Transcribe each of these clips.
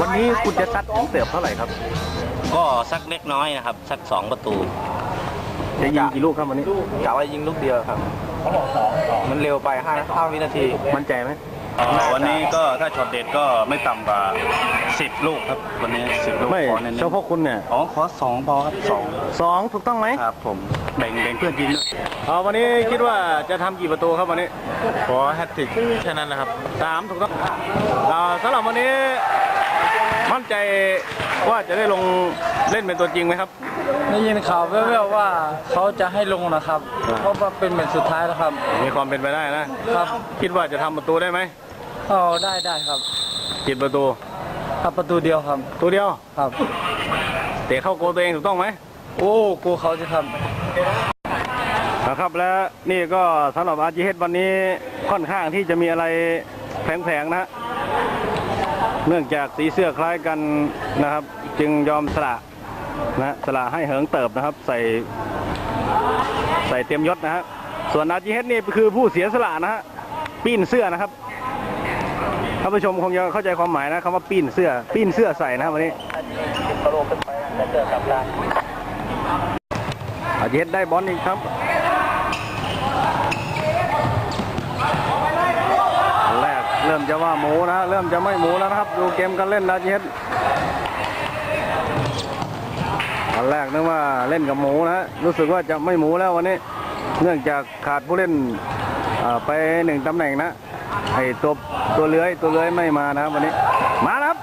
วันนี้คุณจะซัดถึงเสิร์ฟเท่าไหร่ครับ ก็สักเล็กน้อยนะครับ สักสองประตู จะยิงกี่ลูกครับวันนี้กะว่ายิงลูกเดียวครับ มันเร็วไป5 5วินาที มั่นใจไหมวันนี้ก็ถ้าช็อตเด็ดก็ไม่ต่ำกว่า10ลูกครับ วันนี้10ลูกไม่ขอเน้นๆเฉพาะคุณเนี่ยอ๋อขอสองพอครับสองสองถูกต้องไหมครับผมแบ่งแบ่งเพื่อนยิงด้วยเอาวันนี้คิดว่าจะทำกี่ประตูครับวันนี้ ขอแฮตติกแค่นั้นนะครับสามถูกต้องอ่าสำหรับวันนี้ มั่นใจว่าจะได้ลงเล่นเป็นตัวจริงไหมครับ ได้ยินข่าวแว่วๆว่าเขาจะให้ลงนะครับอ่าเพราะว่าเป็นแมตช์สุดท้ายแล้วครับ มีความเป็นไปได้นะ ครับ คิดว่าจะทำประตูได้ไหมเอาได้ได้ครับกี่ประตูครับประตูเดียวครับ ตัวเดียว ครับ เตะเข้าโกลตัวเองถูกต้องไหม โอ้กูเขาจะครับนะครับและนี่ก็สำหรับอาจีเฮดวันนี้ค่อนข้างที่จะมีอะไรแผลงๆนะฮะ เนื่องจากสีเสื้อคล้ายกันนะครับ จึงยอมสละนะสละให้เหิงเติบนะครับ ใส่ใส่เต็มยศนะฮะส่วนอาจีเฮดนี่คือผู้เสียสละนะฮะปีนเสื้อนะครับท่านผู้ชมคงจะเข้าใจความหมายนะคำว่าปีนเสื้อปีนเสื้อใส่นะครับวันนี้อาจีเฮดได้บอลอีกครับ อันแรก เริ่มจะว่าหมูนะฮะเริ่มจะไม่หมูแล้วนะครับ ดูเกมการเล่นนะเจสอันแรกนึกว่าเล่นกับหมูนะรู้สึกว่าจะไม่หมูแล้ววันนี้ เนื่องจากขาดผู้เล่นไปหนึ่งตำแหน่งนะไอตัวตัวเลื้อยตัวเลื้อยไม่มานะวันนี้ มาแล้วครับ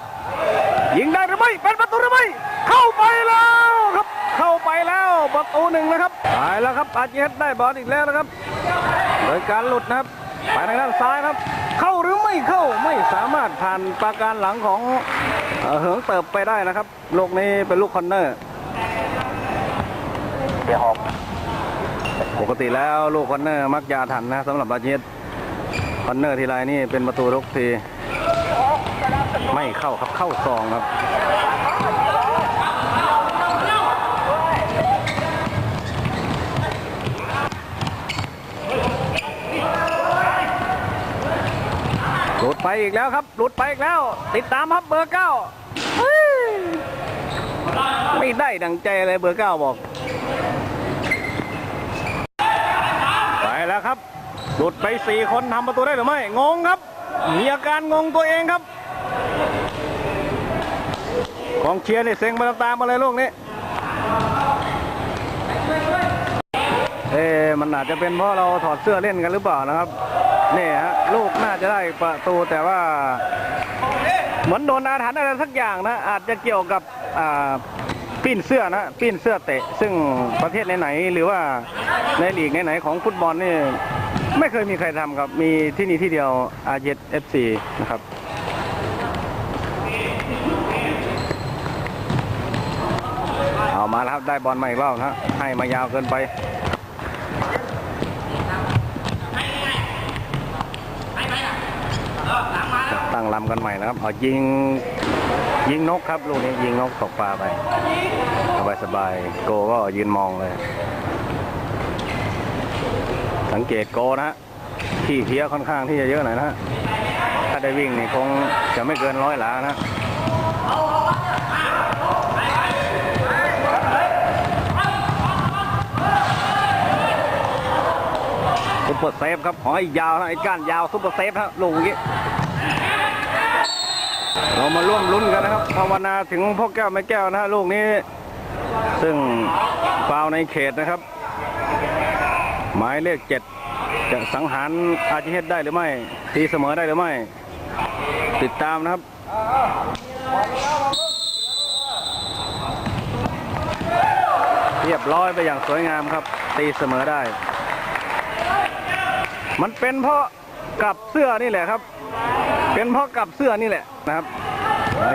ยิงได้หรือไม่เป็นประตูหรือไม่เข้าไปแล้วครับ เข้าไปแล้วประตูหนึ่งนะครับไปแล้วครับอาเจสได้บอลอีกแล้วนะครับ โดยการหลุดนะครับไปทางด้านซ้ายครับ เข้าหรือ ไม่เข้าไม่สามารถผ่านปราการหลังของเอ่อเหิงเติบไปได้นะครับ ลูกนี้เป็นลูกคอนเนอร์ปกติแล้วลูกคอนเนอร์มักจะอาถันนะสำหรับบาเจตคอนเนอร์ทีไรนี่เป็นประตูทุกที ไม่เข้าครับเข้าซองครับ ไปอีกแล้วครับ หลุดไปอีกแล้ว ติดตามครับเบอร์เก้าเฮ้ยไม่ได้ดังใจเลยเบอร์เก้าบอก ไปแล้วครับ หลุดไปสี่คนทำประตูได้หรือไม่ งงครับ มีอาการงงตัวเองครับกองเชียร์นี่เซ็งมาตามมาเลยลูกนี้เอ๊มันอาจจะเป็นเพราะเราถอดเสื้อเล่นกันหรือเปล่านะครับนี่ฮะ ลูกน่าจะได้ประตูแต่ว่า เหมือนโดนอาถรรพ์อะไรสักอย่างนะ อาจจะเกี่ยวกับปิ้นเสื้อนะปิ้นเสื้อเตะ ซึ่งประเทศไหนๆหรือว่าในลีกไหนๆของฟุตบอลนี่ไม่เคยมีใครทำครับ มีที่นี่ที่เดียวอาเจเอฟซีนะครับเอามาแล้วครับได้บอลมาอีกรอบนะฮะให้มายาวเกินไป ลำกันใหม่นะครับเอายิงยิงนกครับลูกนี้ยิงนกตกปลาไปสบายสบายโกก็ยืนมองเลย สังเกตโกนะที่เพี้ยค่อนข้างที่จะเยอะหน่อยนะถ้าได้วิ่งนี่คงจะไม่เกินร้อยหลานะซุปเปอร์เซฟครับหอยยาวนะไอ้ก้านยาวซุปเปอร์เซฟฮะลูกเมื่อกี้ เรามาร่วมลุ้นกันนะครับภาวนาถึงพ่อแก้วแม่แก้วนะฮะลูกนี้ ซึ่งฟาวในเขตนะครับ หมายเลขเจ็ดจะสังหารอาจิเฮดได้หรือไม่ตีเสมอได้หรือไม่ ติดตามนะครับเรียบร้อยไปอย่างสวยงามครับ ตีเสมอได้ มันเป็นเพราะกับเสื้อนี่แหละครับ เป็นเพราะกับเสื้อนี่แหละนะครับ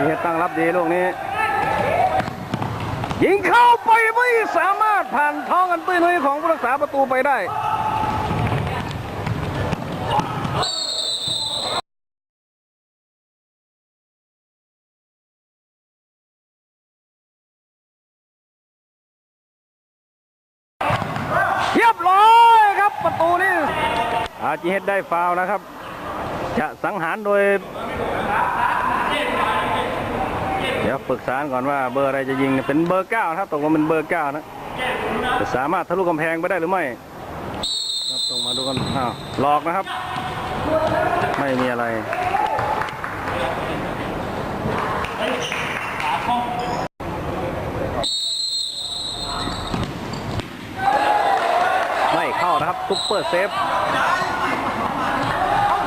เหี้ยตั้งรับดีลูกนี้ ยิงเข้าไปไม่สามารถผ่านท้องกันตุ้นุ้ยของผู้รักษาประตูไปได้เรียบร้อยครับประตูนี่อาจีเฮดได้ฟาวนะครับ จะสังหารโดย เดี๋ยวปรึกษาก่อนว่าเบอร์อะไรจะยิงเป็นเบอร์เก้านะครับตกลงเป็นเบอร์เก้านะจะสามารถทะลุกำแพงไปได้หรือไม่ครับตรงมาดูกันอ้าวหลอกนะครับ ไม่มีอะไรไม่เข้านะครับซุปเปอร์เซฟ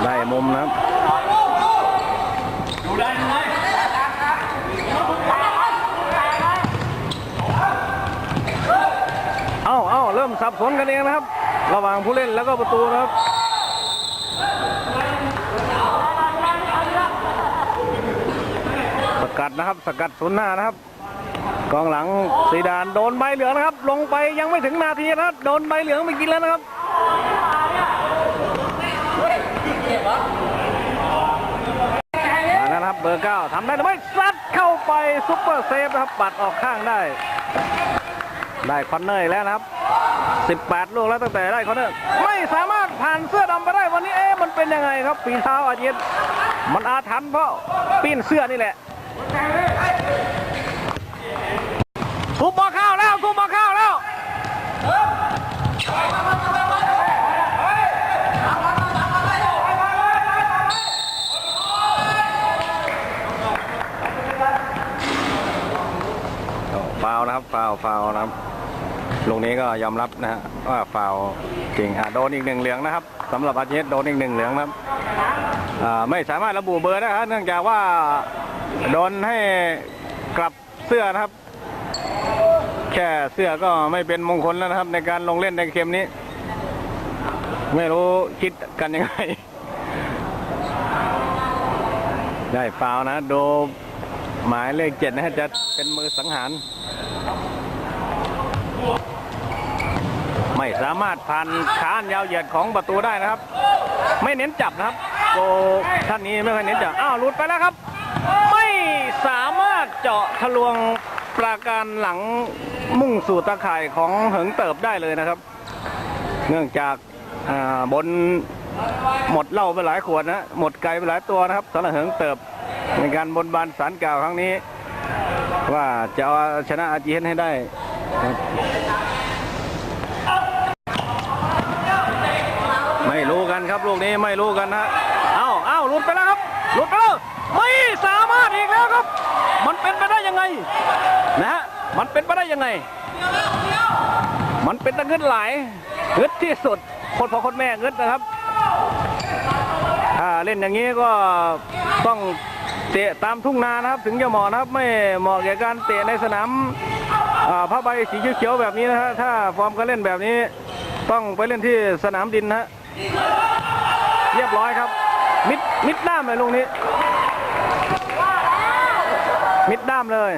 ได้มุมนะครับเอ้าเอ้าเริ่มสับสนกันเองนะครับ ระหว่างผู้เล่นแล้วก็ประตูนะครับสกัดนะครับสกัดศูนย์หน้านะครับกองหลังสีดานโดนใบเหลืองนะครับ ลงไปยังไม่ถึงนาทีนะครับโดนใบเหลืองไปกินแล้วนะครับ มาแล้วนะครับเบอร์เก้าทำได้หรือไม่ซัดเข้าไปซุปเปอร์เซฟนะครับปัดออกข้างได้ ได้คอนเนอร์แล้วนะครับ 18 ลูกแล้วตั้งแต่ได้คอนเนอร์ไม่สามารถผ่านเสื้อดำไปได้วันนี้เอ๊ะมันเป็นยังไงครับปีนเท้าอาเจียนมันอาถรรพ์เพราะปีนเสื้อนี่แหละทุบบอลเข้าแล้วทุบ ฟาวฟาวล์ฟานะครับลูกนี้ก็ยอมรับนะฮะว่าฟาวจริงอะโดนอีกหนึ่งเหลืองนะครับสำหรับอาเจสโดนอีกหนึ่งเหลืองนะครับอ่าไม่สามารถระบุเบอร์ได้ครับเนื่องจากว่าโดนให้กลับเสื้อนะครับ แค่เสื้อก็ไม่เป็นมงคลแล้วนะครับ ในการลงเล่นในเกมนี้ ไม่รู้คิดกันยังไงได้ฟาวนะดูหมายเลขเจ็ดนะฮะจะเป็นมือสังหาร ไม่สามารถผ่านขานยาวเหยียดของประตูได้นะครับ ไม่เน้นจับนะครับโกท่านนี้ไม่ค่อยเน้นจับอ้าวหลุดไปแล้วครับ ไม่สามารถเจาะทะลวงปราการหลังมุ่งสู่ตาข่ายของเหิงเติบได้เลยนะครับ เนื่องจากาบนหมดเหล้าไปหลายขวดนะหมดไก่ไปหลายตัวนะครับสำหรับเหิงเติบในการบนบานสารกล่าวครั้งนี้ ว่าจะเอาชนะอาเจียนให้ได้ ครับไม่รู้กันครับลูกนี้ไม่รู้กันนะเอ้าเอ้าหลุดไปแล้วครับหลุดไปแล้วไม่สามารถอีกแล้วครับ มันเป็นไปได้ยังไงนะฮะมันเป็นไปได้ยังไง มันเป็นตะเงินหลายเงึดที่สุดคนพ่อคนแม่เงึดนะครับถ้าเล่นอย่างนี้ก็ต้องเตะตามทุ่งนานะครับ ถึงจะเหมาะนะครับ ไม่เหมาะแก่การเตะในสนาม ผ้าใบสีเขียวแบบนี้นะฮะถ้าฟอร์มการเล่นแบบนี้ ต้องไปเล่นที่สนามดินนะฮะเรียบร้อยครับ มิดมิดด้ามเลยลุงนี้ มิดด้ามเลย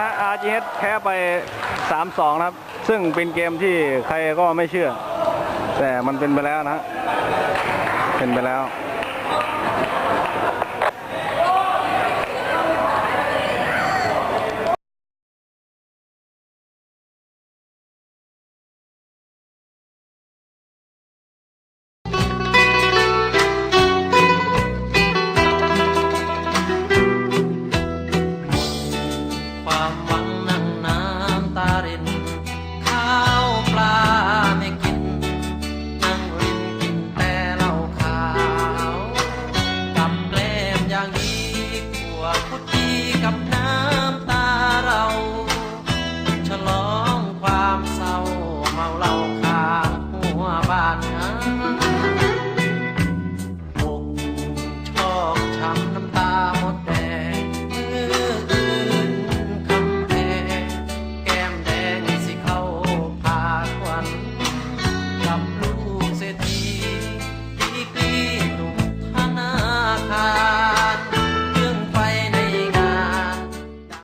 นนะ RGH แพ้ไป 3-2 นะครับ ซึ่งเป็นเกมที่ใครก็ไม่เชื่อ แต่มันเป็นไปแล้วนะ เป็นไปแล้ว